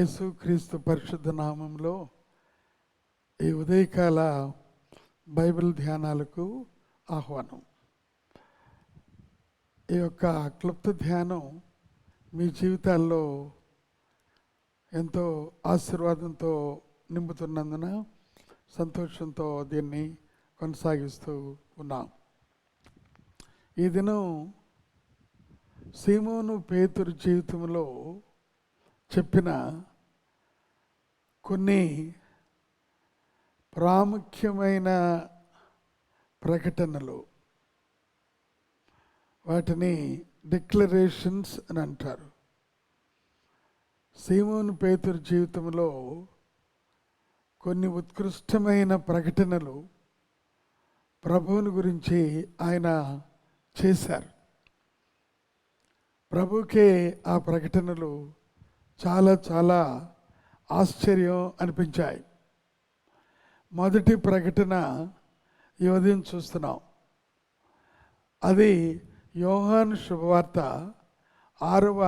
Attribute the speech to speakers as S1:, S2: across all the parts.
S1: యేసుక్రీస్తు పరిశుద్ధ నామంలో ఈ ఉదయకాల బైబిల్ ధ్యానాలకు ఆహ్వానం. ఈ యొక్క క్లుప్త ధ్యానం మీ జీవితాల్లో ఎంతో ఆశీర్వాదంతో నింపుతున్నందున సంతోషంతో దీన్ని కొనసాగిస్తూ ఉన్నాం. ఈ దినం సీమోను పేతురు జీవితంలో చెప్పిన కొన్ని ప్రాముఖ్యమైన ప్రకటనలు. వాటిని డిక్లరేషన్స్ అని అంటారు. సీమోను పేతురు జీవితంలో కొన్ని ఉత్కృష్టమైన ప్రకటనలు ప్రభువుని గురించి ఆయన చేశారు. ప్రభుకే ఆ ప్రకటనలు చాలా చాలా ఆశ్చర్యం అనిపించాయి. మొదటి ప్రకటన ఈ ఉదయం చూస్తున్నాం. అది యోహాన్ శుభవార్త ఆరవ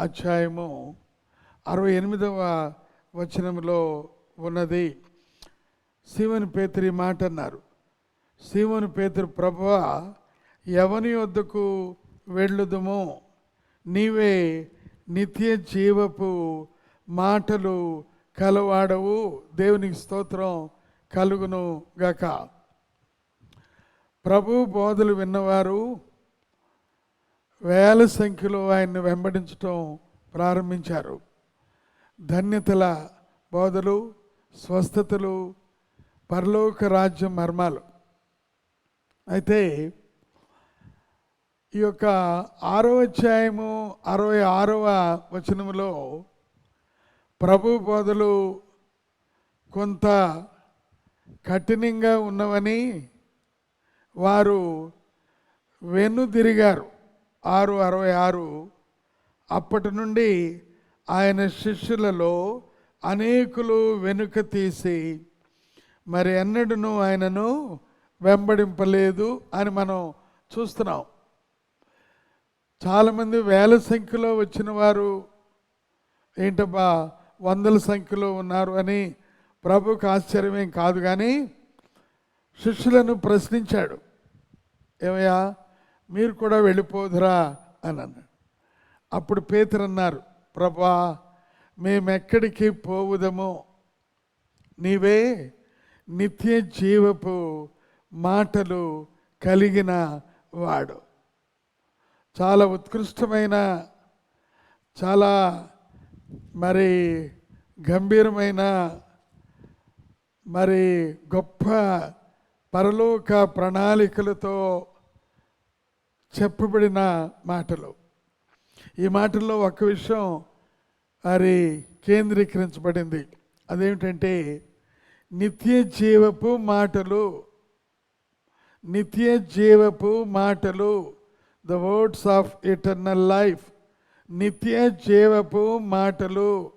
S1: అధ్యాయము అరవై ఎనిమిదవ వచనంలో ఉన్నది. శివని పేతురి మాట అన్నారు. శివని పేతురు ప్రభువ ఎవని వద్దకు వెళ్ళుదుమో? నీవే నిత్య జీవపు మాటలు కలవాడవు. దేవునికి స్తోత్రం కలుగును గక. ప్రభు బోధలు విన్నవారు వేల సంఖ్యలో ఆయన్ని వెంబడించటం ప్రారంభించారు. ధన్యతల బోధలు స్వస్థతలు పరలోక రాజ్యం మర్మాలు. అయితే ఈ యొక్క ఆరో అధ్యాయము అరవై ఆరవ వచనములో ప్రభు బోధలు కొంత కఠినంగా ఉన్నవని వారు వెన్నుదిరిగారు ఆరు అరవై ఆరు. అప్పటి నుండి ఆయన శిష్యులలో అనేకులు వెనుక తీసి మరి ఎన్నడూను ఆయనను వెంబడింపలేదు అని మనం చూస్తున్నాం. చాలామంది వేల సంఖ్యలో వచ్చిన వారు ఏంటబ్బా వందల సంఖ్యలో ఉన్నారు అని ప్రభుకు ఆశ్చర్యమేం కాదు కానీ శిష్యులను ప్రశ్నించాడు. ఏమయ్యా మీరు కూడా వెళ్ళిపోదురా అని అన్నాడు. అప్పుడు పేతురు అన్నారు ప్రభా మేమెక్కడికి పోవుదమో? నీవే నిత్య జీవపు మాటలు కలిగిన వాడు. చాలా ఉత్కృష్టమైన చాలా మరి గంభీరమైన మరి గొప్ప పరలోక ప్రణాళికలతో చెప్పబడిన మాటలు. ఈ మాటల్లో ఒక విషయం మరి కేంద్రీకరించబడింది. అదేమిటంటే నిత్య జీవపు మాటలు నిత్య జీవపు మాటలు the words of eternal life నిత్య జీవపు మాటలు.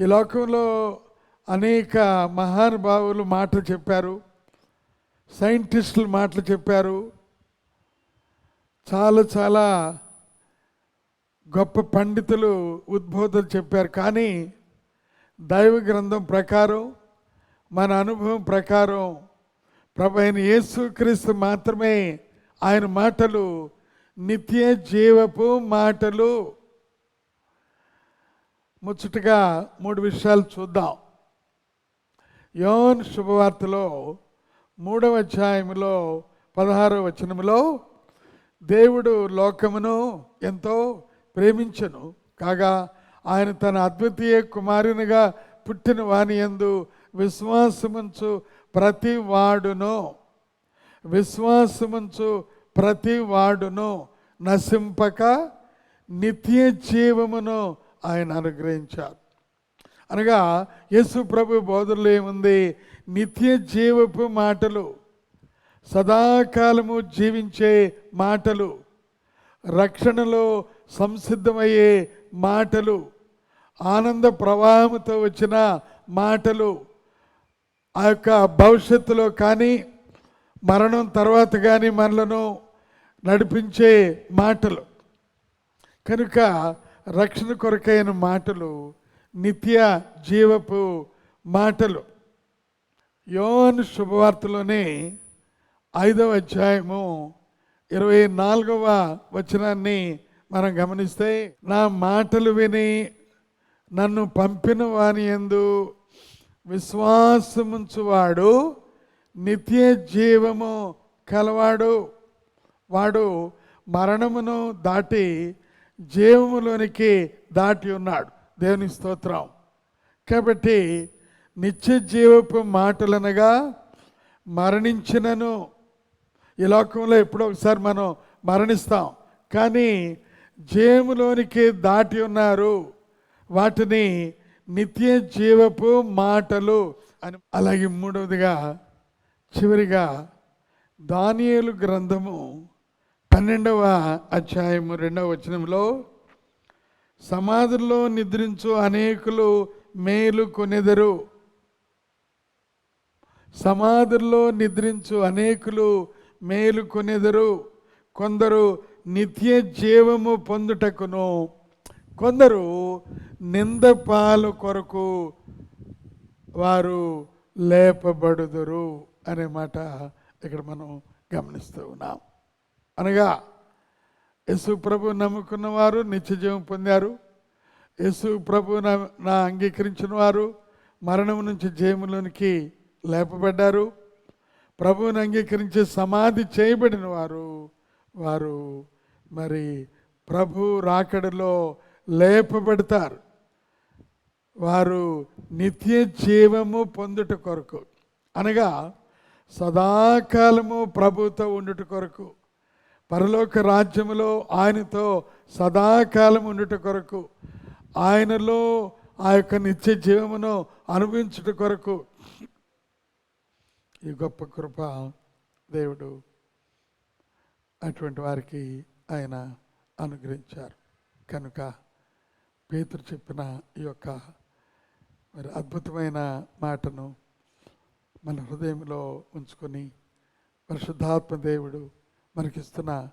S1: ఈ లోకంలో అనేక మహానుభావులు మాటలు చెప్పారు. సైంటిస్టులు మాటలు చెప్పారు. చాలా చాలా గొప్ప పండితులు ఉద్బోధనలు చెప్పారు. కానీ దైవ గ్రంథం ప్రకారం మన అనుభవం ప్రకారం ప్రభు అయిన యేసుక్రీస్తు మాత్రమే ఆయన మాటలు నిత్య జీవపు మాటలు. ముచ్చటగా మూడు విషయాలు చూద్దాం. యోన్ శుభవార్తలో మూడవ అధ్యాయంలో పదహారవ వచనంలో దేవుడు లోకమును ఎంతో ప్రేమించను. కాగా ఆయన తన అద్వితీయ కుమారునిగా పుట్టిన వాణి యందు విశ్వాసముంచు ప్రతి వాడును విశ్వాసముంచు ప్రతి వాడును నశింపక నిత్య జీవమును ఆయన అనుగ్రహించారు. అనగా యేసు ప్రభు బోధనలో ఏముంది? నిత్య జీవపు మాటలు సదాకాలము జీవించే మాటలు రక్షణలో సంసిద్ధమయ్యే మాటలు ఆనంద ప్రవాహంతో వచ్చిన మాటలు ఆ యొక్క భవిష్యత్తులో కానీ మరణం తర్వాత కానీ మనలను నడిపించే మాటలు. కనుక రక్షణ కొరకైన మాటలు నిత్య జీవపు మాటలు. యోన్ శుభవార్తలోనే ఐదవ అధ్యాయము ఇరవై నాలుగవ వచనాన్ని మనం గమనిస్తే నా మాటలు విని నన్ను పంపిన వాని ఎందు విశ్వాసముంచువాడు నిత్య జీవము కలవాడు. వాడు మరణమును దాటి జీవములోనికి దాటి ఉన్నాడు. దేవుని స్తోత్రం. కాబట్టి నిత్య జీవపు మాటలనగా మరణించినను ఈ లోకంలో ఎప్పుడో ఒకసారి మనం మరణిస్తాం. కానీ జీవములోనికి దాటి ఉన్నారు. వాటిని నిత్య జీవపు మాటలు అని అలాగే మూడవదిగా చివరిగా దానియేలు గ్రంథము పన్నెండవ అధ్యాయము రెండవ వచనంలో సమాధుల్లో నిద్రించు అనేకులు మేలు కొనెదరు. సమాధుల్లో నిద్రించు అనేకులు మేలు కొనెదరు. కొందరు నిత్య జీవము పొందుటకును కొందరు నింద పాలు కొరకు వారు లేపబడుదురు. అనే మాట ఇక్కడ మనం గమనిస్తూ ఉన్నాం. అనగా యేసు ప్రభు నమ్ముకున్న వారు నిత్యజీవం పొందారు. యేసు ప్రభు నా నా అంగీకరించిన వారు మరణం నుంచి జయములోనికి లేపబడ్డారు. ప్రభువుని అంగీకరించి సమాధి చేయబడిన వారు వారు మరి ప్రభు రాకడలో లేపబడతారు. వారు నిత్య జీవము పొందుట కొరకు. అనగా సదాకాలము ప్రభుతో ఉండుట కొరకు పరలోక రాజ్యములో ఆయనతో సదాకాలం ఉండుట కొరకు ఆయనలో ఆ యొక్క నిత్య జీవమును అనుభవించుట కొరకు. ఈ గొప్ప కృప దేవుడు అటువంటి వారికి ఆయన అనుగ్రహించారు. కనుక పేతురు చెప్పిన ఈ యొక్క మరి అద్భుతమైన మాటను మన హృదయంలో ఉంచుకొని పరిశుద్ధాత్మ దేవుడు మనకిస్తున్న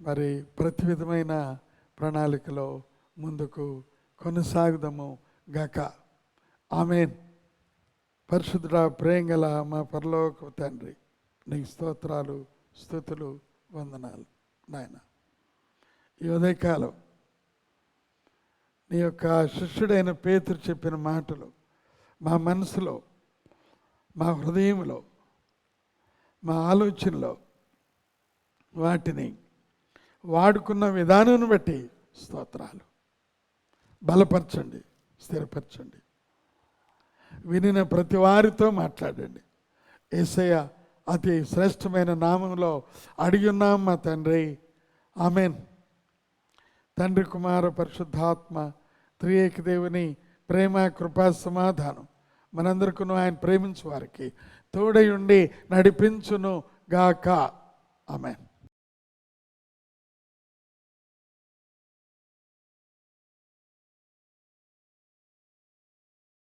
S1: మరి ప్రతి విధమైన ప్రణాళికలో ముందుకు కొనసాగుదాము గాక. ఆమెన్. పరిశుద్ధుడ ప్రేంగల మా పరలోక తండ్రి నీకు స్తోత్రాలు స్థుతులు వందనాలు నాయన. ఈ ఉదయకాలం నీ యొక్క శిష్యుడైన పేతురు చెప్పిన మాటలు మా మనసులో మా హృదయంలో మా ఆలోచనలో వాటిని వాడుకున్న విధానాన్ని బట్టి స్తోత్రాలు. బలపరచండి స్థిరపరచండి. వినిన ప్రతి వారితో మాట్లాడండి. ఏసయ్య అతి శ్రేష్టమైన నామంలో అడిగిన్నాం మా తండ్రి. ఆమెన్. తండ్రి కుమార పరిశుద్ధాత్మ త్రియేక దేవుని ప్రేమ కృపా సమాధానం. మనందరికీ ఆయన ప్రేమించు వారికి తోడై ఉండి నడిపించును గాక ఆమెన్.